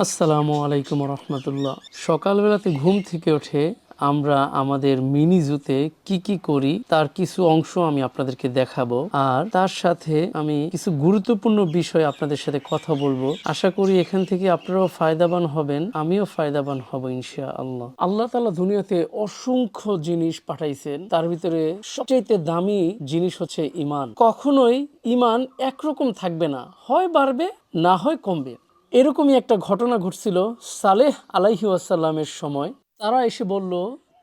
আসসালামু আলাইকুম রহমতুল্লাহ। সকালবেলাতে ঘুম থেকে উঠে আমরা আমাদের মিনি জুতে কি কি করি তার কিছু অংশ আমি আপনাদেরকে দেখাবো। আর তার সাথে আমি কিছু গুরুত্বপূর্ণ বিষয় আপনাদের সাথে কথা বলব। আশা করি এখান থেকে আপনারাও ফায়দাবান হবেন, আমিও ফায়দাবান হব ইনশা আল্লাহ আল্লাহ তালা দুনিয়াতে অসংখ্য জিনিস পাঠাইছেন। তার ভিতরে সবচেয়ে দামি জিনিস হচ্ছে ইমান কখনোই ইমান একরকম থাকবে না, হয় বাড়বে, না হয় কমবে। এরকমই একটা ঘটনা ঘটছিল সালেহ আলাইহি আসাল্লামের সময়। তারা এসে বলল,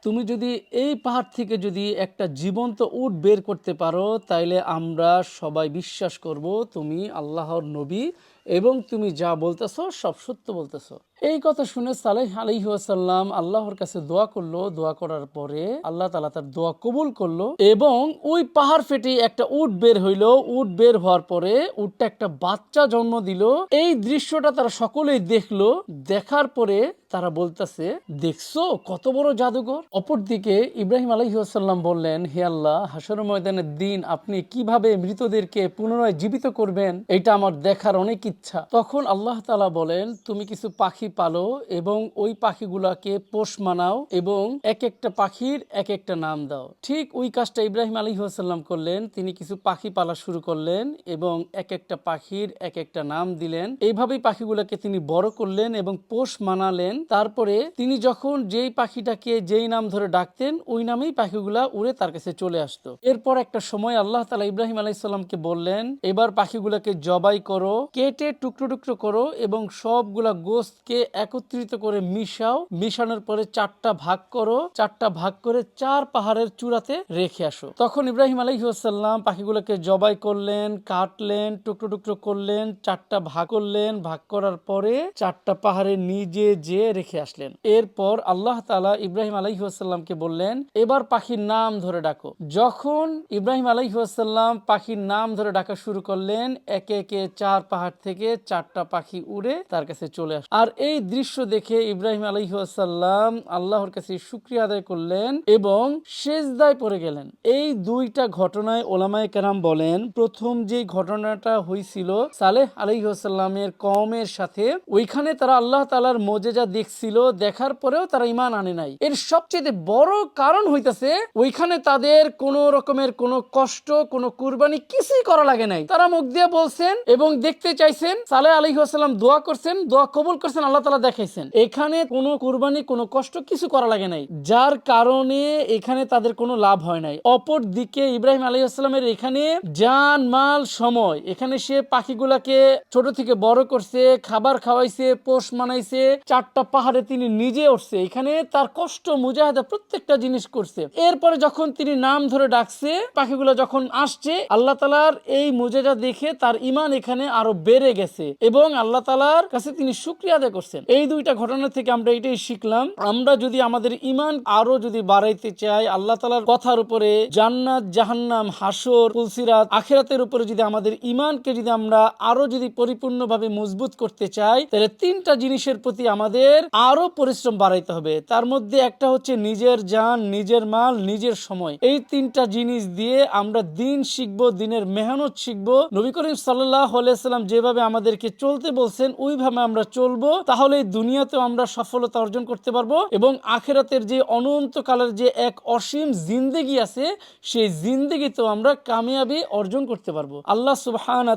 তুমি যদি এই পাহাড় থেকে যদি একটা জীবন্ত উট বের করতে পারো, তাইলে আমরা সবাই বিশ্বাস করব তুমি আল্লাহর নবী এবং তুমি যা বলতেছো সব সত্য বলতেছো। এই কথা শুনে সালেহ আলাইহি ওয়াসাল্লাম আল্লাহর কাছে দোয়া করল। দোয়া করার পরে আল্লাহ তালা তার দোয়া কবুল করল এবং ওই পাহাড় ফেটে একটা উট বের হইল। উট বের হওয়ার পরে উটটা একটা বাচ্চা জন্ম দিল। এই দৃশ্যটা তারা সকলেই দেখল। দেখার পরে তারা বলতেছে, দেখছ কত বড় জাদুঘর? অপরদিকে ইব্রাহিম আলহিহাসাল্লাম বললেন, হে আল্লাহ হাসর ময়দানের দিন আপনি কীভাবে মৃতদেরকে পুনরায় জীবিত করবেন? এটা আমার দেখার অনেক ইচ্ছা। তখন আল্লাহ তালা বলেন, তুমি কিছু পাখি পালো এবং ওই পাখিগুলাকে পোষ মানাও এবং এক একটা পাখির এক একটা নাম দাও। ঠিক ওই কাজটা ইব্রাহিম আলহিহাসাল্লাম করলেন, তিনি কিছু পাখি পালা শুরু করলেন এবং এক একটা পাখির এক একটা নাম দিলেন। এইভাবেই পাখিগুলোকে তিনি বড় করলেন এবং পোষ মানালেন। তারপরে তিনি যখন যেই পাখিটাকে যেই নাম ধরে ডাকতেন, ওই নামেই পাখিগুলা উড়ে তার কাছে চলে আসতো। এরপর একটা সময় আল্লাহ তালা ইব্রাহিম আলাইসাল্লামকে বললেন, এবার পাখিগুলাকে জবাই করো, কেটে টুকরো টুকরো করো এবং সবগুলা গোস্তকে একত্রিত করে মিশাও। মিশানোর পরে চারটা ভাগ করো। চারটা ভাগ করে চার পাহাড়ের চূড়াতে রেখে আসো। তখন ইব্রাহিম আলহিহাসাল্লাম পাখিগুলোকে জবাই করলেন, কাটলেন, টুকরো টুকরো করলেন, চারটা ভাগ করলেন। ভাগ করার পরে চারটা পাহাড়ে নিজে যে রেখে আসলেন। এরপর আল্লাহ তালা ইব্রাহিম আলহিহাসাল্লামকে বললেন, এবার পাখির নাম ধরে ডাকো। যখন ইব্রাহিম আলহিহাসাল্লাম পাখির নাম ধরে ডাকা শুরু করলেন, একে একে চার পাহাড় থেকে চারটা পাখি উড়ে তার কাছে চলে আস আর এই দৃশ্য দেখে ইব্রাহিম আলহিহাসাল্লাম আল্লাহর কাছে শুক্রিয়া আদায় করলেন এবং শেষদায় পড়ে গেলেন। এই দুইটা ঘটনায় ওলামায় কেরাম বলেন, প্রথম যে ঘটনাটা হয়েছিল সালেহ আলহিহাসাল্লামের কমের সাথে, ওইখানে তারা আল্লাহ তালার মজেজা দেখছিল, দেখার পরেও তারা ইমান আনে নাই। এর সবচেয়ে বড় কারণ হইতাছে, ওইখানে তাদের কোন রকমের কোনো কষ্ট, কোনো কুরবানি কিছুই করা লাগে নাই। তারা মুখ দিয়ে বলছেন এবং দেখতে চাইছেন, সালেহ আলহিহাসাল্লাম দোয়া করছেন, দোয়া কবুল করছেন, আল্লাহ তালা দেখাইছেন, এখানে কোনো কুরবানি, কোনো কষ্ট কিছু করা লাগে নাই। যার কারণে এখানে তাদের কোনো লাভ হয় নাই। অপর দিকে ইব্রাহিম আলী আসসালামের এখানে জান, মাল, সময়। এখানে সে পাখিগুলাকে ছোট থেকে বড় করছে, খাবার খাওয়াইছে, পোষ মানাইছে। চারটা পাহাড়ে তিনি নিজে উঠছে। এখানে তার কষ্ট, মুজাহাদা প্রত্যেকটা জিনিস করছে। এরপরে যখন তিনি নাম ধরে ডাকছে, পাখিগুলো যখন আসছে, আল্লাহ তালার এই মুজাজা দেখে তার ইমান এখানে আরও বেড়ে গেছে এবং আল্লাহ তালার কাছে তিনি শুক্রিয়া আদায় করছেন এই দুইটা ঘটনা থেকে আমরা এটাই শিখলাম, আমরা যদি আমাদের ইমান আরও যদি বাড়াইতে চাই, আল্লাহ তালার কথার উপরে জান্নাত, জাহান্নাম হাসর তুলসিরাত আখেরাতের উপরে যদি আমাদের ইমানকে যদি আমরা আরও যদি পরিপূর্ণভাবে মজবুত করতে চাই, তাহলে তিনটা জিনিসের প্রতি আমাদের আরও পরিশ্রম বাড়াইতে হবে। তার মধ্যে একটা হচ্ছে নিজের জান, নিজের মাল, নিজের সময়। এই তিনটা জিনিস দিয়ে আমরা দিন শিখব, দিনের মেহনত শিখব। নবী করিম সাল্লাহ সাল্লাম যেভাবে আমাদেরকে চলতে বলছেন, ওইভাবে আমরা চলবো। তাহলে দুনিয়াতেও আমরা সফলতা অর্জন করতে পারব এবং আখেরাতের যে অনন্তকালের যে এক অসীম জিন্দেগি আছে, সেই জিন্দেগিতেও আমরা কামিয়াবি অর্জন করতে পারব। আল্লাহ সুবহান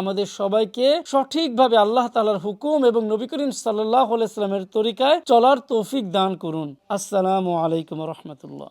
আমাদের সবাইকে সঠিকভাবে আল্লাহ তালার হুকুম এবং নবী করিম সাল্লাহ সাল্লামের তরিকায় চলার তৌফিক দান করুন। আসসালামু আলাইকুম রহমতুল্লাহ।